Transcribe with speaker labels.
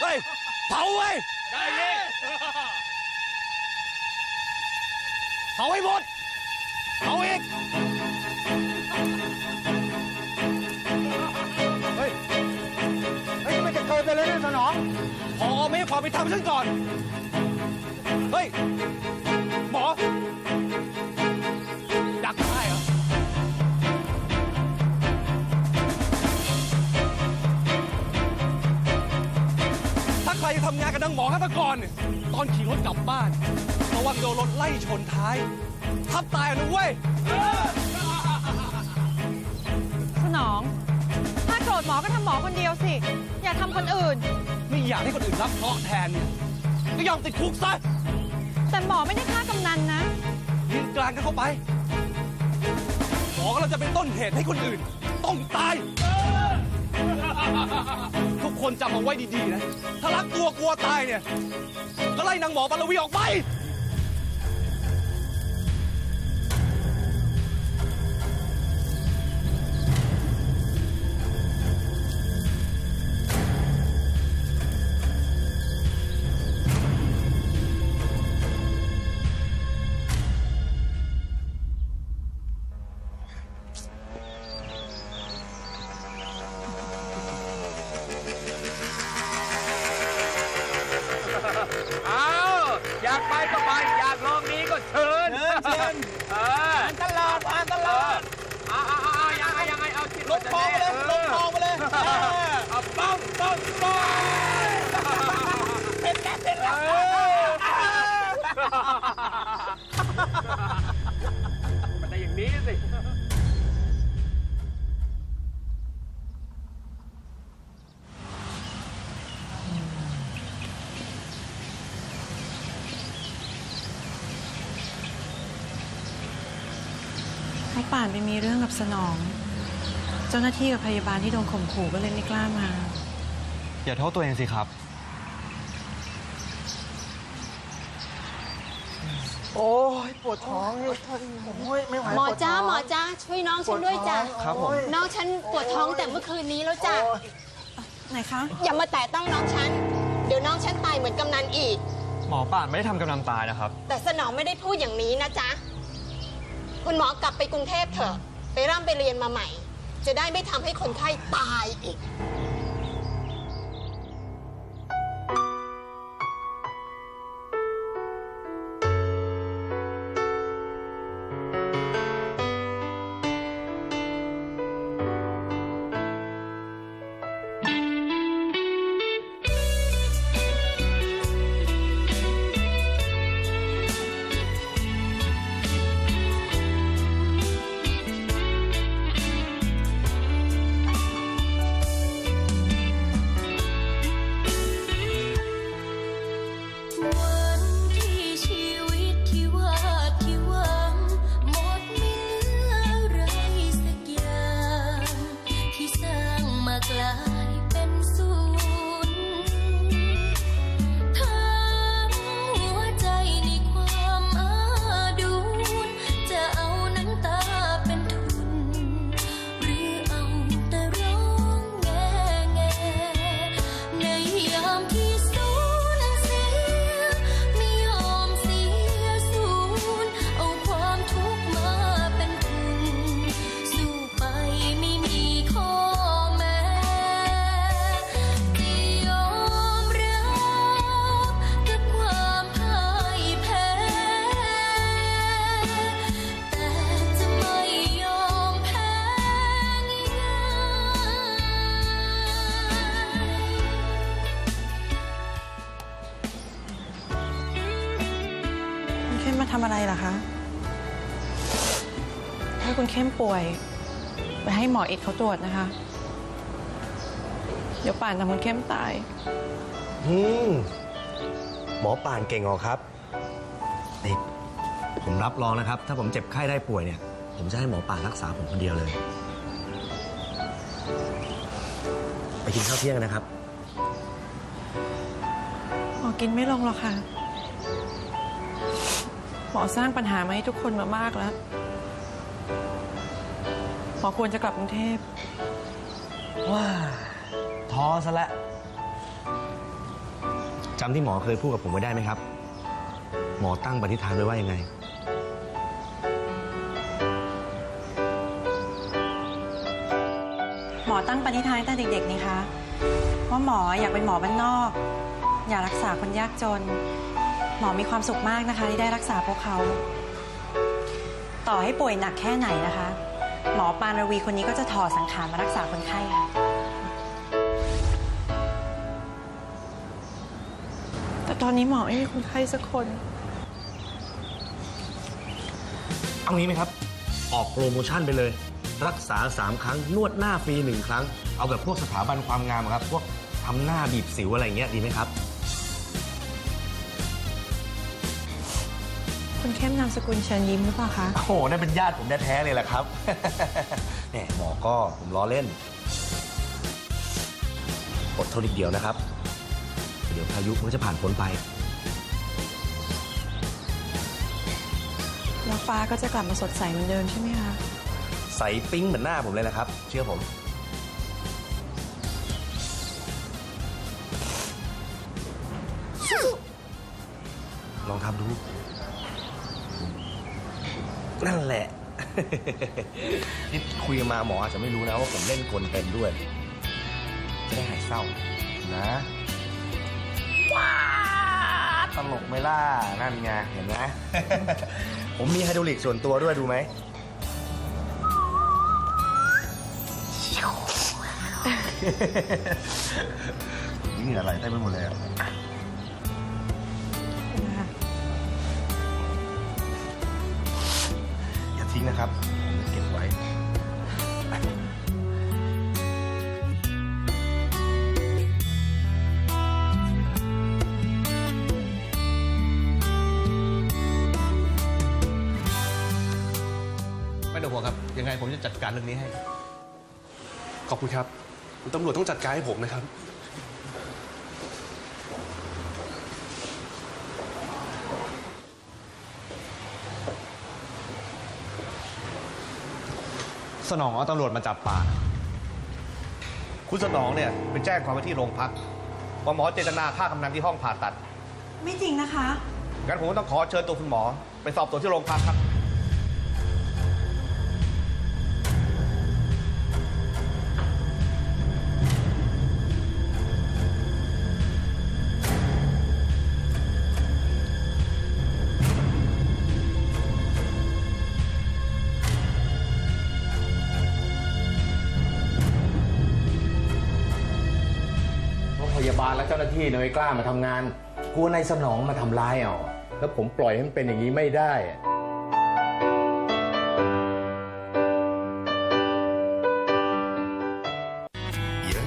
Speaker 1: เฮ้ยเผาเว้ย
Speaker 2: ได้เลย
Speaker 1: เผาให้หมดเผาอีกเฮ้ยเฮ้ยไม่จะเกินไปเลยนะสนองพอไม่ให้ความไปทำฉันก่อน เฮ้ยหมอ ถ้าใครทำงานกับนางหมอฆาตกรเนี่ยตอนขี่รถกลับบ้านระวังโดนรถไล่ชนท้าย ทับตายนะเว้ย
Speaker 3: สนอง ถ้าโกรธหมอก็ทำหมอคนเดียวสิ อย่าทำคนอื่น
Speaker 1: ไม่อยากให้คนอื่นรับเคราะห์แทนเนี่ยก็ยอมติดคุกซะ
Speaker 3: แต่หมอไม่ได้ฆ่ากำนันนะ
Speaker 1: ยืนกลางกันเข้าไป หมอกำลังจะเป็นต้นเหตุให้คนอื่น ต้องตายทุก คนจำเอาไว้ดีๆนะ ถ้ารักตัวกลัวตายเนี่ย ก็ไล่นางหมอปารวีออกไป
Speaker 2: มันได้อย่างนี้สิ
Speaker 3: เพราะป่านไปมีเรื่องกับสนอง เจ้าหน้าที่กับพยาบาลที่โดนข่มขู่ก็เลยไม่กล้ามา
Speaker 4: อย่าโทษตัวเองสิครับ
Speaker 1: โอ้ยปวดท้องนี่โอ้ยไม่ไหว
Speaker 5: หมอจ้าหมอจ้าช่วยน้องฉันด้วยจ้ะ
Speaker 4: ครับผม
Speaker 5: น้องฉันปวดท้องแต่เมื่อคืนนี้แล้วจ้ะ
Speaker 3: ไหนคะ
Speaker 5: อย่ามาแตะต้องน้องฉัน เดี๋ยวน้องฉันตายเหมือนกำนันอีก
Speaker 4: หมอป่านไม่ได้ทำกำลังตายนะครับ
Speaker 5: แต่สนองไม่ได้พูดอย่างนี้นะจ๊ะ คุณหมอกลับไปกรุงเทพเถอะ ไปร่ำไปเรียนมาใหม่ จะได้ไม่ทำให้คนไข้ตายอีก
Speaker 3: ถ้าคุณเข้มป่วย ไปให้หมออิดเขาตรวจนะคะ เดี๋ยวป่านทำคุณเข้มตาย
Speaker 6: อืมหมอป่านเก่งออกครับนี่ผมรับรองนะครับ ถ้าผมเจ็บไข้ได้ป่วยเนี่ย ผมจะให้หมอป่านรักษาผมคนเดียวเลย ไปกินข้าวเที่ยงกันนะครับ
Speaker 3: หมอกินไม่ลงหรอกค่ะ หมอสร้างปัญหามาให้ทุกคนมามากแล้ว หมอควรจะกลับกรุงเทพ
Speaker 6: ว้าท้อซะและำที่หมอเคยพูดกับผมไว้ได้ไหมครับ หมอตั้งปณิธานไว้ว่ายังไง
Speaker 3: หมอตั้งปณิธานตั้งแต่เด็กๆนี่คะว่าหมออยากเป็นหมอบ้านนอก อยากรักษาคนยากจน หมอมีความสุขมากนะคะที่ได้รักษาพวกเขา ต่อให้ป่วยหนักแค่ไหนนะคะ หมอปานระวีคนนี้ก็จะถอดสังขารมารักษาคนไข้ค่ะแต่ตอนนี้หมอไม่มีคนไข้สักคน
Speaker 6: เอางี้ไหมครับ ออกโปรโมชั่นไปเลย รักษา 3 ครั้งนวดหน้าฟรีหนึ่งครั้ง เอาแบบพวกสถาบันความงามอะครับ พวกทำหน้าบีบสิวอะไรอย่างเงี้ยดีไหมครับ
Speaker 3: คุณเข้มนามสกุลเชิญยิ้มหรือเปล่าคะ
Speaker 6: โอ้โหนั่นเป็นญาติผมแท้ๆเลยแหละครับแหมหมอก็ผมล้อเล่น อดทนอีกเดียวนะครับ เดี๋ยวพายุมันก็จะผ่านพ้นไป
Speaker 3: แล้วฟ้าก็จะกลับมาสดใสเหมือนเดิมใช่ไหมคะ
Speaker 6: ใสปิ้งเหมือนหน้าผมเลยนะครับ เชื่อผม ลองทำดู นั่นแหละ ที่คุยมาหมออาจจะไม่รู้นะว่าผมเล่นกลเป็นด้วย จะได้หายเศร้านะว้าตลกไหมล่ะ นั่นไง เห็นไหม ผมมีไฮดรอลิกส่วนตัวด้วยดูไหม นี่เหงื่อไหลเต็มไปหมดเลยอะ
Speaker 3: นะค
Speaker 6: รับ เก็บไว้
Speaker 7: ไม่ต้องห่วงครับ ยังไงผมจะจัดการเรื่องนี้ให้ ขอบคุณครับ คุณตำรวจต้องจัดการให้ผมนะครับ
Speaker 4: สนองเอาตำรวจมาจับป่าน
Speaker 7: คุณสนองเนี่ยไปแจ้งความไว้ที่โรงพักว่าหมอเจตนาฆ่ากำนันที่ห้องผ่าตัด
Speaker 3: ไม่จริงนะคะ
Speaker 7: งั้นผมก็ต้องขอเชิญตัวคุณหมอ ไปสอบตัวที่โรงพักครับ
Speaker 2: ยาบาลและเจ้าหน้าที่เนี่ยไม่กล้ามาทำงาน กลัวนายสนองมาทำร้ายเอาแล้วผมปล่อยให้มันเป็นอย่างนี้ไม่ได้อะ